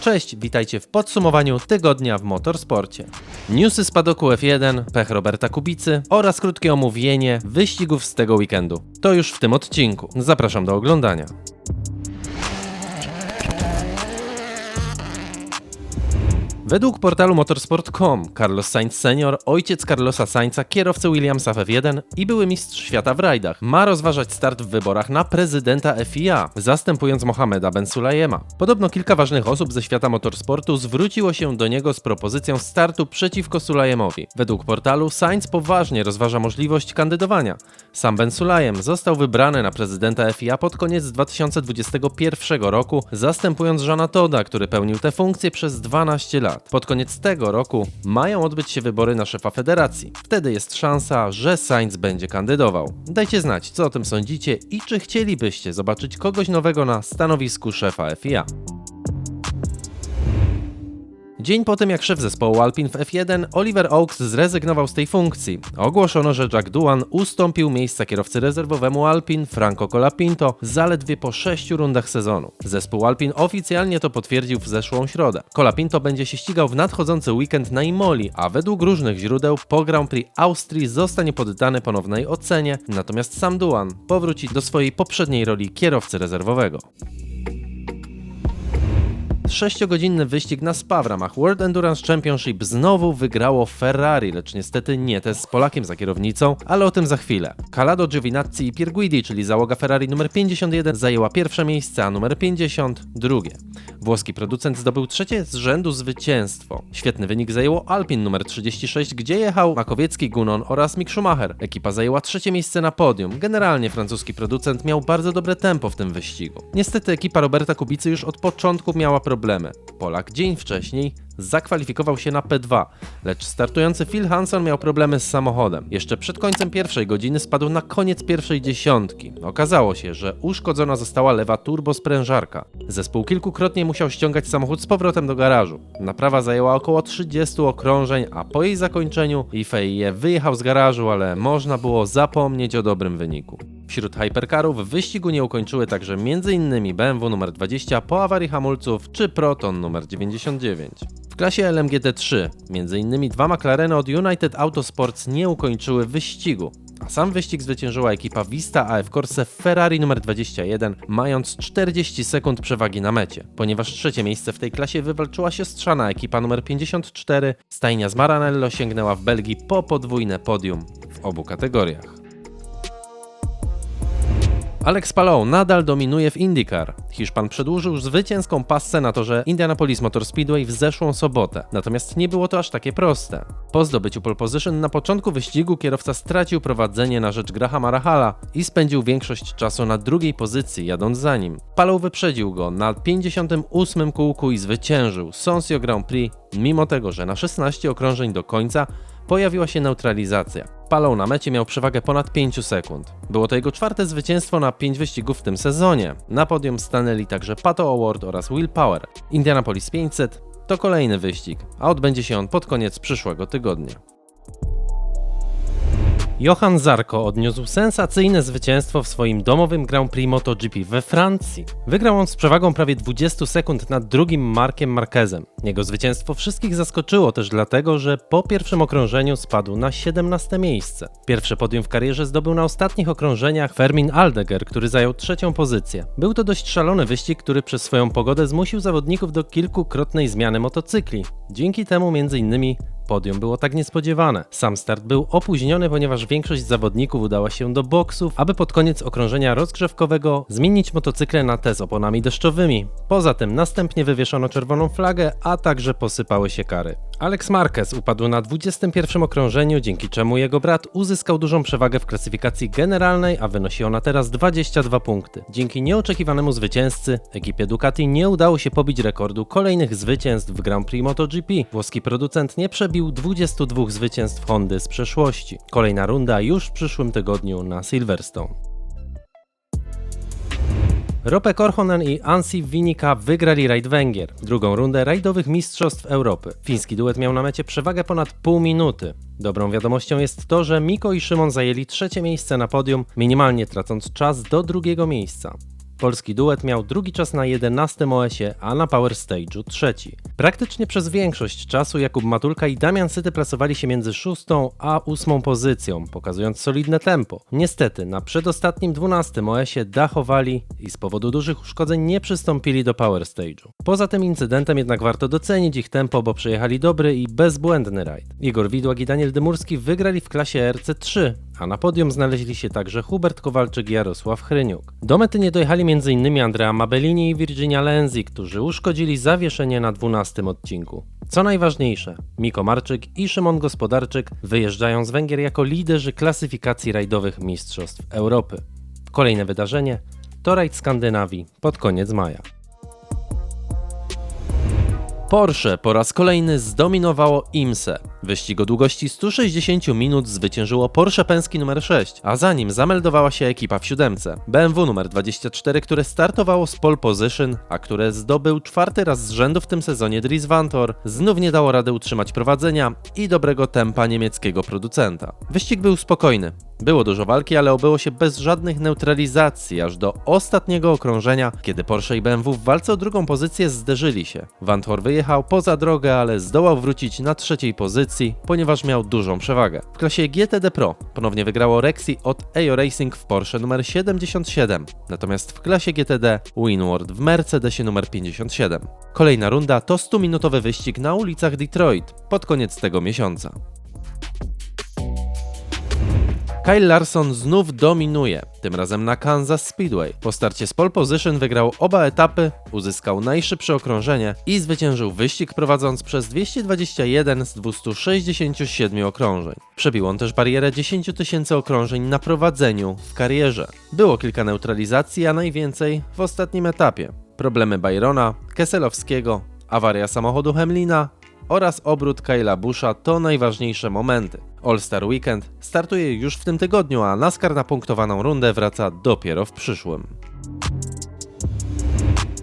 Cześć, witajcie w podsumowaniu tygodnia w motorsporcie. Newsy z padoku F1, pech Roberta Kubicy oraz krótkie omówienie wyścigów z tego weekendu. To już w tym odcinku. Zapraszam do oglądania. Według portalu motorsport.com Carlos Sainz senior, ojciec Carlosa Sainza, kierowcy Williamsa w F1 i były mistrz świata w rajdach, ma rozważać start w wyborach na prezydenta FIA, zastępując Mohameda Ben Sulayema. Podobno kilka ważnych osób ze świata motorsportu zwróciło się do niego z propozycją startu przeciwko Sulayemowi. Według portalu Sainz poważnie rozważa możliwość kandydowania. Sam Ben Sulayem został wybrany na prezydenta FIA pod koniec 2021 roku, zastępując Żana Toda, który pełnił tę funkcję przez 12 lat. Pod koniec tego roku mają odbyć się wybory na szefa federacji. Wtedy jest szansa, że Sainz będzie kandydował. Dajcie znać, co o tym sądzicie i czy chcielibyście zobaczyć kogoś nowego na stanowisku szefa FIA. Dzień po tym, jak szef zespołu Alpin w F1, Oliver Oaks zrezygnował z tej funkcji. Ogłoszono, że Jack Doohan ustąpił miejsca kierowcy rezerwowemu Alpin Franco Colapinto zaledwie po sześciu rundach sezonu. Zespół Alpin oficjalnie to potwierdził w zeszłą środę. Colapinto będzie się ścigał w nadchodzący weekend na Imoli, a według różnych źródeł po Grand Prix Austrii zostanie poddany ponownej ocenie, natomiast sam Doohan powróci do swojej poprzedniej roli kierowcy rezerwowego. Sześciogodzinny wyścig na Spa w ramach World Endurance Championship znowu wygrało Ferrari, lecz niestety nie te z Polakiem za kierownicą, ale o tym za chwilę. Calado Giovinazzi i Pierguidi, czyli załoga Ferrari numer 51 zajęła pierwsze miejsce, a numer 50 drugie. Włoski producent zdobył trzecie z rzędu zwycięstwo. Świetny wynik zajęło Alpin numer 36, gdzie jechał Makowiecki, Gunon oraz Mick Schumacher. Ekipa zajęła trzecie miejsce na podium. Generalnie francuski producent miał bardzo dobre tempo w tym wyścigu. Niestety ekipa Roberta Kubicy już od początku miała problemy. Polak dzień wcześniej zakwalifikował się na P2, lecz startujący Phil Hanson miał problemy z samochodem. Jeszcze przed końcem pierwszej godziny spadł na koniec pierwszej dziesiątki. Okazało się, że uszkodzona została lewa turbosprężarka. Zespół kilkukrotnie musiał ściągać samochód z powrotem do garażu. Naprawa zajęła około 30 okrążeń, a po jej zakończeniu Ifeije wyjechał z garażu, ale można było zapomnieć o dobrym wyniku. Wśród hypercarów wyścigu nie ukończyły także m.in. BMW nr 20 po awarii hamulców czy Proton nr 99. W klasie LMGT3 m.in. dwa McLareny od United Autosports nie ukończyły wyścigu, a sam wyścig zwyciężyła ekipa Vista AF Corse Ferrari nr 21, mając 40 sekund przewagi na mecie. Ponieważ trzecie miejsce w tej klasie wywalczyła siostrzana ekipa nr 54, stajnia z Maranello sięgnęła w Belgii po podwójne podium w obu kategoriach. Alex Palou nadal dominuje w IndyCar. Hiszpan przedłużył zwycięską passę na torze Indianapolis Motor Speedway w zeszłą sobotę, natomiast nie było to aż takie proste. Po zdobyciu pole position na początku wyścigu kierowca stracił prowadzenie na rzecz Grahama Rahala i spędził większość czasu na drugiej pozycji jadąc za nim. Palou wyprzedził go na 58 kółku i zwyciężył Sonsio Grand Prix, mimo tego, że na 16 okrążeń do końca pojawiła się neutralizacja. Palą na mecie miał przewagę ponad 5 sekund. Było to jego czwarte zwycięstwo na 5 wyścigów w tym sezonie. Na podium stanęli także Pato Award oraz Will Power. Indianapolis 500 to kolejny wyścig, a odbędzie się on pod koniec przyszłego tygodnia. Johan Zarko odniósł sensacyjne zwycięstwo w swoim domowym Grand Prix MotoGP we Francji. Wygrał on z przewagą prawie 20 sekund nad drugim Markiem Marquezem. Jego zwycięstwo wszystkich zaskoczyło też dlatego, że po pierwszym okrążeniu spadł na 17 miejsce. Pierwsze podium w karierze zdobył na ostatnich okrążeniach Fermin Aldeger, który zajął trzecią pozycję. Był to dość szalony wyścig, który przez swoją pogodę zmusił zawodników do kilkukrotnej zmiany motocykli. Dzięki temu m.in podium było tak niespodziewane. Sam start był opóźniony, ponieważ większość zawodników udała się do boksów, aby pod koniec okrążenia rozgrzewkowego zmienić motocykle na te z oponami deszczowymi. Poza tym następnie wywieszono czerwoną flagę, a także posypały się kary. Alex Marquez upadł na 21 okrążeniu, dzięki czemu jego brat uzyskał dużą przewagę w klasyfikacji generalnej, a wynosi ona teraz 22 punkty. Dzięki nieoczekiwanemu zwycięzcy, ekipie Ducati nie udało się pobić rekordu kolejnych zwycięstw w Grand Prix MotoGP. Włoski producent nie przebił 22 zwycięstw Hondy z przeszłości. Kolejna runda już w przyszłym tygodniu na Silverstone. Rope Korhonen i Ansi Winika wygrali rajd Węgier, drugą rundę rajdowych mistrzostw Europy. Fiński duet miał na mecie przewagę ponad pół minuty. Dobrą wiadomością jest to, że Miko i Szymon zajęli trzecie miejsce na podium, minimalnie tracąc czas do drugiego miejsca. Polski duet miał drugi czas na 11 OS-ie, a na Power Stage'u trzeci. Praktycznie przez większość czasu Jakub Matulka i Damian Syty plasowali się między szóstą a ósmą pozycją, pokazując solidne tempo. Niestety, na przedostatnim 12 OS-ie dachowali i z powodu dużych uszkodzeń nie przystąpili do Power Stage'u. Poza tym incydentem jednak warto docenić ich tempo, bo przejechali dobry i bezbłędny rajd. Igor Widłak i Daniel Dymurski wygrali w klasie RC3, a na podium znaleźli się także Hubert Kowalczyk i Jarosław Chryniuk. Do mety nie dojechali m.in. Andrea Mabellini i Virginia Lenzi, którzy uszkodzili zawieszenie na 12 odcinku. Co najważniejsze, Miko Marczyk i Szymon Gospodarczyk wyjeżdżają z Węgier jako liderzy klasyfikacji rajdowych Mistrzostw Europy. Kolejne wydarzenie to rajd Skandynawii pod koniec maja. Porsche po raz kolejny zdominowało IMSE. Wyścig o długości 160 minut zwyciężyło Porsche Penske numer 6, a za nim zameldowała się ekipa w siódemce. BMW numer 24, które startowało z pole position, a które zdobył czwarty raz z rzędu w tym sezonie Dries Vantor, znów nie dało rady utrzymać prowadzenia i dobrego tempa niemieckiego producenta. Wyścig był spokojny. Było dużo walki, ale obyło się bez żadnych neutralizacji, aż do ostatniego okrążenia, kiedy Porsche i BMW w walce o drugą pozycję zderzyli się. Vantor wyjechał poza drogę, ale zdołał wrócić na trzeciej pozycji, ponieważ miał dużą przewagę. W klasie GTD Pro ponownie wygrało Rexy od AO Racing w Porsche numer 77, natomiast w klasie GTD Winward w Mercedesie numer 57. Kolejna runda to 100-minutowy wyścig na ulicach Detroit pod koniec tego miesiąca. Kyle Larson znów dominuje, tym razem na Kansas Speedway. Po starcie z pole position wygrał oba etapy, uzyskał najszybsze okrążenie i zwyciężył wyścig prowadząc przez 221 z 267 okrążeń. Przebił on też barierę 10 tysięcy okrążeń na prowadzeniu w karierze. Było kilka neutralizacji, a najwięcej w ostatnim etapie. Problemy Byrona, Keselowskiego, awaria samochodu Hemlina, oraz obrót Kyla Busha to najważniejsze momenty. All-Star Weekend startuje już w tym tygodniu, a NASCAR na punktowaną rundę wraca dopiero w przyszłym.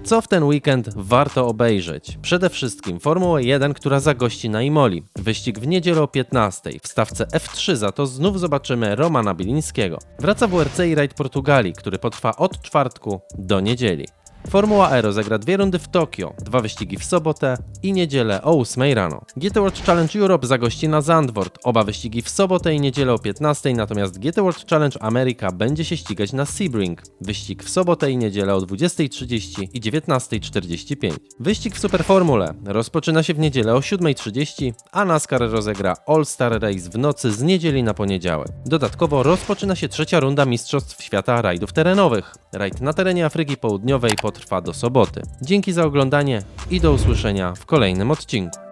Co w ten weekend warto obejrzeć? Przede wszystkim Formułę 1, która zagości na Imoli. Wyścig w niedzielę o 15. W stawce F3 za to znów zobaczymy Romana Bilińskiego. Wraca WRC i Rajd Portugalii, który potrwa od czwartku do niedzieli. Formuła E rozegra dwie rundy w Tokio, dwa wyścigi w sobotę i niedzielę o 8 rano. GT World Challenge Europe zagości na Zandvoort, oba wyścigi w sobotę i niedzielę o 15, natomiast GT World Challenge America będzie się ścigać na Sebring. Wyścig w sobotę i niedzielę o 20.30 i 19.45. Wyścig w Superformule rozpoczyna się w niedzielę o 7.30, a NASCAR rozegra All-Star Race w nocy z niedzieli na poniedziałek. Dodatkowo rozpoczyna się trzecia runda Mistrzostw Świata rajdów terenowych. Rajd na terenie Afryki Południowej potrwa do soboty. Dzięki za oglądanie i do usłyszenia w kolejnym odcinku.